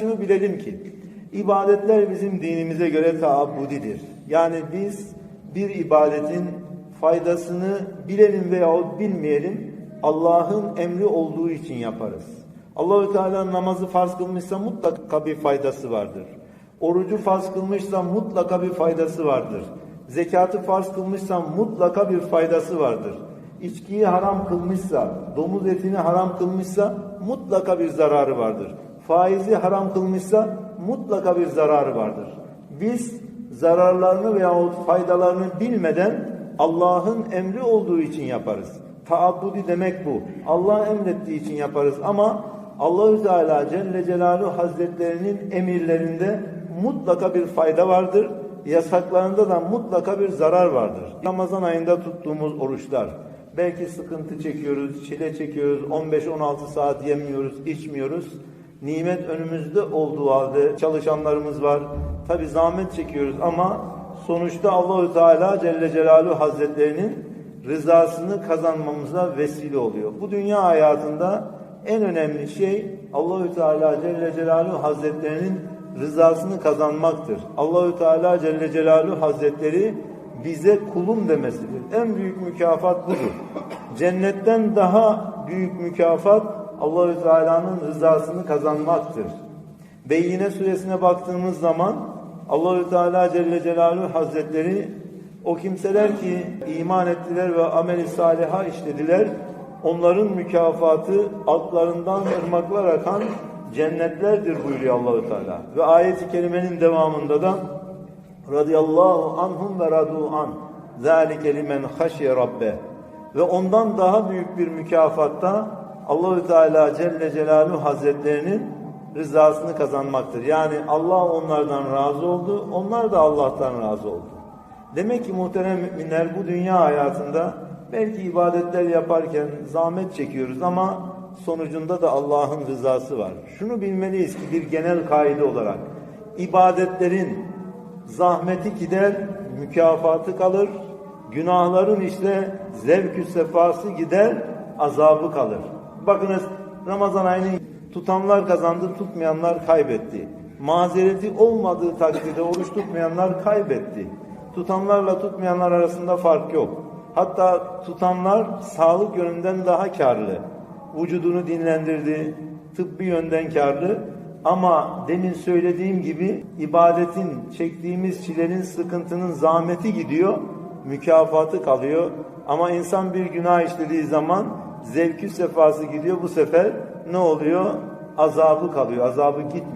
şunu bilelim ki ibadetler bizim dinimize göre taabbudidir. Yani biz bir ibadetin faydasını bilelim veyahut bilmeyelim Allah'ın emri olduğu için yaparız. Allahü Teala namazı farz kılmışsa mutlaka bir faydası vardır. Orucu farz kılmışsa mutlaka bir faydası vardır. Zekatı farz kılmışsa mutlaka bir faydası vardır. İçkiyi haram kılmışsa, domuz etini haram kılmışsa mutlaka bir zararı vardır. Faizi haram kılmışsa mutlaka bir zararı vardır. Biz zararlarını veyahut faydalarını bilmeden Allah'ın emri olduğu için yaparız. Taabbudi demek bu. Allah emrettiği için yaparız ama Allahü Teala Celle Celaluhu Hazretlerinin emirlerinde mutlaka bir fayda vardır. Yasaklarında da mutlaka bir zarar vardır. Ramazan ayında tuttuğumuz oruçlar. Belki sıkıntı çekiyoruz, çile çekiyoruz, 15-16 saat yemiyoruz, içmiyoruz. Nimet önümüzde olduğu halde çalışanlarımız var. Tabi zahmet çekiyoruz ama sonuçta Allahü Teala Celle Celaluhu Hazretlerinin rızasını kazanmamıza vesile oluyor. Bu dünya hayatında en önemli şey Allahü Teala Celle Celaluhu Hazretlerinin rızasını kazanmaktır. Allahü Teala Celle Celaluhu Hazretleri bize kulum demesidir. En büyük mükafat budur. Cennetten daha büyük mükafat Allahü Teala'nın rızasını kazanmaktır. Beyyine suresine baktığımız zaman Allahü Teala Celle Celaluhu Hazretleri o kimseler ki iman ettiler ve ameli saliha işlediler onların mükafatı altlarından ırmaklar akan cennetlerdir buyuruyor Allahü Teala. Ve ayet-i kerimenin devamında da radıyallahu anhum ve radu an zalike limen haşye rabbe ve ondan daha büyük bir mükafatta Allahü Teala Celle Celaluhu Hazretlerinin rızasını kazanmaktır. Yani Allah onlardan razı oldu, onlar da Allah'tan razı oldu. Demek ki muhterem müminler bu dünya hayatında belki ibadetler yaparken zahmet çekiyoruz ama sonucunda da Allah'ın rızası var. Şunu bilmeliyiz ki bir genel kaide olarak ibadetlerin zahmeti gider, mükafatı kalır. Günahların işte zevkü sefası gider, azabı kalır. Bakınız Ramazan ayını tutanlar kazandı, tutmayanlar kaybetti. Mazereti olmadığı takdirde oruç tutmayanlar kaybetti. Tutanlarla tutmayanlar arasında fark yok. Hatta tutanlar sağlık yönünden daha karlı. Vücudunu dinlendirdi, tıbbi yönden karlı. Ama demin söylediğim gibi ibadetin, çektiğimiz çilenin, sıkıntının zahmeti gidiyor, mükafatı kalıyor. Ama insan bir günah işlediği zaman zevkü sefası gidiyor. Bu sefer ne oluyor? Azabı kalıyor, azabı gitmiyor.